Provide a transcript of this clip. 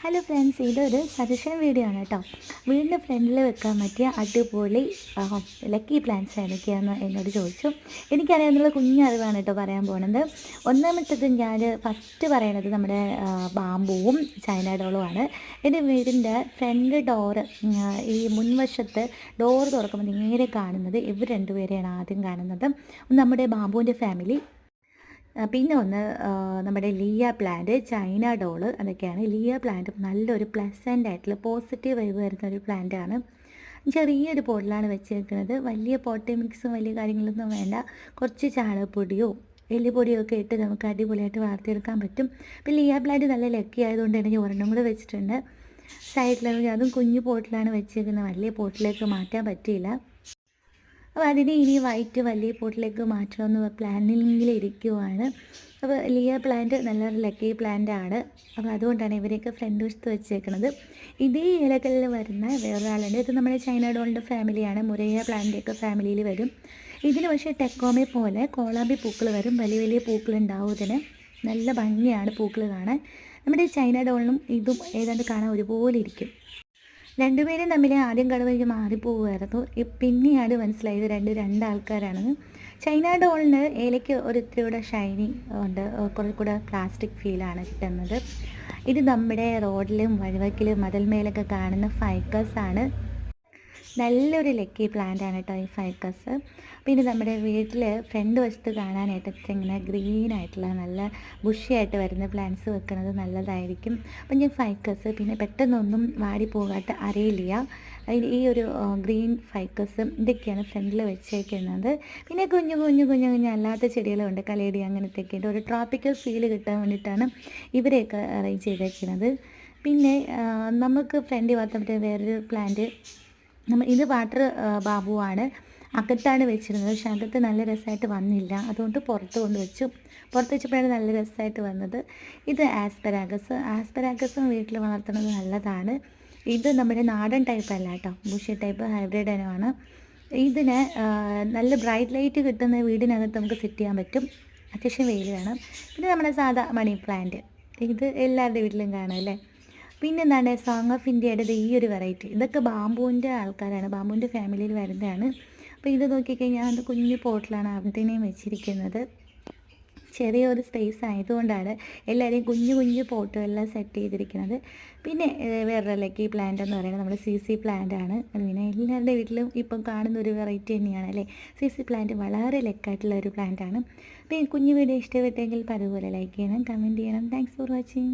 Hello friends ഇതൊരു suggestion video ആണ് കേട്ടോ വീടിന്റെ ഫ്രണ്ടിൽ വെക്കാൻ പറ്റിയ അടിപൊളി ലക്കി പ്ലാന്റ്സ് ഏതൊക്കെയാണെന്ന് എന്നോട് ചോദിച്ചു. എനിക്കറിയാവുന്ന കുഞ്ഞു അറിവാണ് കേട്ടോ പറയാൻ പോകുന്നത് ഒന്നാമത്തത് ഞാൻ ഫസ്റ്റ് പറയണത് നമ്മുടെ ബാമ്പുവും ചൈന ഡോളുമാണ് എന്റെ വീടിന്റെ ഫ്രണ്ട് ഡോറ് ഈ മുൻവശത്ത് ഡോറ് തുറക്കുമ്പോൾ നേരെ കാണുന്നത് ഇവർ രണ്ടുപേരെയാണ് ആദ്യം കാണുന്നത്. നമ്മുടെ ബാമ്പുവിന്റെ ഫാമിലി പിന്നെ ഒന്ന് നമ്മുടെ ലിയ പ്ലാന്റ് ചൈന ഡോൾ അതൊക്കെയാണ്. ലിയ പ്ലാന്റ് നല്ലൊരു പ്ലസന്റ് ആയിട്ടുള്ള പോസിറ്റീവ് വൈബ് വരുന്ന ഒരു പ്ലാന്റാണ് ചെറിയൊരു പോട്ടിലാണ് വെച്ചേക്കുന്നത്. വലിയ പോട്ടി മിക്സും വലിയ കാര്യങ്ങളൊന്നും വേണ്ട. കുറച്ച് ചാണകപ്പൊടിയോ എല്ലുപൊടിയോ ഒക്കെ ഇട്ട് നമുക്ക് അടിപൊളിയായിട്ട് വളർത്തിയെടുക്കാൻ പറ്റും. ഇപ്പം ലിയ പ്ലാന്റ് നല്ല ലക്കി ആയതുകൊണ്ട് തന്നെ ഒരെണ്ണം കൂടെ വെച്ചിട്ടുണ്ട്. സൈഡിലാണെങ്കിൽ അതും കുഞ്ഞു പോട്ടിലാണ് വെച്ചേക്കുന്നത്. വലിയ പോട്ടിലേക്ക് മാറ്റാൻ പറ്റിയില്ല. അപ്പോൾ അതിനെ ഇനി വൈറ്റ് വലിയ പോട്ടിലേക്ക് മാറ്റണമെന്ന് പ്ലാനിങ്ങിൽ ഇരിക്കുവാണ്. അപ്പോൾ ലിയ പ്ലാന്റ് നല്ലൊരു ലക്കി പ്ലാന്റ് ആണ്. അപ്പോൾ അതുകൊണ്ടാണ് ഇവരെയൊക്കെ ഫ്രണ്ട് വശത്ത് വെച്ചേക്കുന്നത് ഇതേ ഇലകളിൽ വരുന്ന വേറൊരാളുണ്ട്. ഇത് നമ്മുടെ ചൈന ഡോളിന്റെ ഫാമിലിയാണ് മുരയ്യ പ്ലാന്റിന്റെയൊക്കെ ഫാമിലിയിൽ വരും. ഇതിന് പക്ഷേ ടെക്കോമെ പോലെ കോളാമ്പി പൂക്കൾ വരും. വലിയ വലിയ പൂക്കൾ ഉണ്ടാവും ഇതിന്. നല്ല ഭംഗിയാണ് പൂക്കൾ കാണാൻ. നമ്മുടെ ചൈന ഡോളിനും ഇതും ഏതാണ്ട് കാണാൻ ഒരുപോലെ ഇരിക്കും. രണ്ടുപേരും തമ്മിൽ ആദ്യം കടവ് എനിക്ക് മാറിപ്പോകുമായിരുന്നു പിന്നെയാണ് മനസ്സിലായത് രണ്ട് രണ്ടാൾക്കാരാണെന്ന് ചൈന ഡോളിന് ഏലയ്ക്ക് ഒരു ഇത്തിരി കൂടെ ഷൈനി ഉണ്ട്. കുറേ കൂടെ പ്ലാസ്റ്റിക് ഫീലാണ് കിട്ടുന്നത്. ഇത് നമ്മുടെ റോഡിലും വഴിവക്കിലും മതിൽമേലൊക്കെ കാണുന്ന ഫൈക്കസ് ആണ്. നല്ലൊരു ലക്കി പ്ലാന്റ് ആണ് കേട്ടോ ഈ ഫൈക്കസ്. പിന്നെ നമ്മുടെ വീട്ടിൽ ഫ്രണ്ട് വശത്ത് കാണാനായിട്ട് ഇങ്ങനെ ഗ്രീൻ ആയിട്ടുള്ള നല്ല ബുഷിയായിട്ട് വരുന്ന പ്ലാന്റ്സ് വെക്കുന്നത് നല്ലതായിരിക്കും. അപ്പം ഞാൻ ഫൈക്കസ് പിന്നെ പെട്ടെന്നൊന്നും വാടി പോകാത്ത അറിയില്ല ഈ ഒരു ഗ്രീൻ ഫൈക്കസ് ഇതൊക്കെയാണ് ഫ്രണ്ടിൽ വെച്ചേക്കുന്നത്. പിന്നെ കുഞ്ഞു കുഞ്ഞു കുഞ്ഞു കുഞ്ഞു അല്ലാത്ത ചെടികളുണ്ട്. കലേടി അങ്ങനത്തെയൊക്കെ ഒരു ട്രോപ്പിക്കൽ ഫീൽ കിട്ടാൻ വേണ്ടിയിട്ടാണ് ഇവരെയൊക്കെ അറേഞ്ച് ചെയ്തേക്കുന്നത് പിന്നെ നമുക്ക് ഫ്രണ്ടിൽ വളർത്താൻ വേറൊരു പ്ലാന്റ് നമ്മൾ ഇത് വാട്ടർ ബാബുവാണ്. അകത്താണ് വെച്ചിരുന്നത്. പക്ഷെ അകത്ത് നല്ല രസമായിട്ട് വന്നില്ല. അതുകൊണ്ട് പുറത്ത് കൊണ്ട് വെച്ചു. പുറത്ത് വെച്ചപ്പോഴാണ് നല്ല രസമായിട്ട് വന്നത്. ഇത് ആസ്പെരാഗസ്. ആസ്പെരാഗസും വീട്ടിൽ വളർത്തുന്നത് നല്ലതാണ്. ഇത് നമ്മുടെ നാടൻ ടൈപ്പ് അല്ല കേട്ടോ. ബുഷി ടൈപ്പ് ഹൈബ്രിഡ് ഇനമാണ് ഇതിന് നല്ല ബ്രൈറ്റ് ലൈറ്റ് കിട്ടുന്ന വീടിനകത്ത് നമുക്ക് സെറ്റ് ചെയ്യാൻ പറ്റും. അത്യാവശ്യം വെയിൽ വേണം. പിന്നെ നമ്മുടെ സാധാ മണി പ്ലാന്റ് ഇത് എല്ലാവരുടെ വീട്ടിലും കാണാം അല്ലേ? പിന്നെ എന്താണ് സോങ് ഓഫ് ഇന്ത്യയുടെ ഈ ഒരു വെറൈറ്റി ഇതൊക്കെ ബാമ്പുവിന്റെ ആൾക്കാരാണ് ബാമ്പുവിന്റെ ഫാമിലിയിൽ വരുന്നതാണ്. അപ്പോൾ ഇത് നോക്കിക്കഴിഞ്ഞാൽ അത് കുഞ്ഞു പോട്ടിലാണ് അതിനെയും വെച്ചിരിക്കുന്നത്. ചെറിയൊരു സ്പേസ് ആയതുകൊണ്ടാണ് എല്ലാവരെയും കുഞ്ഞു കുഞ്ഞു പോട്ടുകളെല്ലാം സെറ്റ് ചെയ്തിരിക്കുന്നത്. പിന്നെ വേറെ ലക്കി പ്ലാന്റ് എന്ന് പറയുന്നത് നമ്മുടെ സി സി പ്ലാന്റ് ആണ്. പിന്നെ എല്ലാവരുടെ വീട്ടിലും ഇപ്പം കാണുന്ന ഒരു വെറൈറ്റി തന്നെയാണ് അല്ലേ? സി സി പ്ലാന്റ് വളരെ ലെക്കായിട്ടുള്ള ഒരു പ്ലാന്റ് ആണ്. അപ്പോൾ കുഞ്ഞു വീഡിയോ ഇഷ്ടപ്പെട്ടെങ്കിൽ അതുപോലെ ലൈക്ക് ചെയ്യണം കമന്റ് ചെയ്യണം. Thanks for watching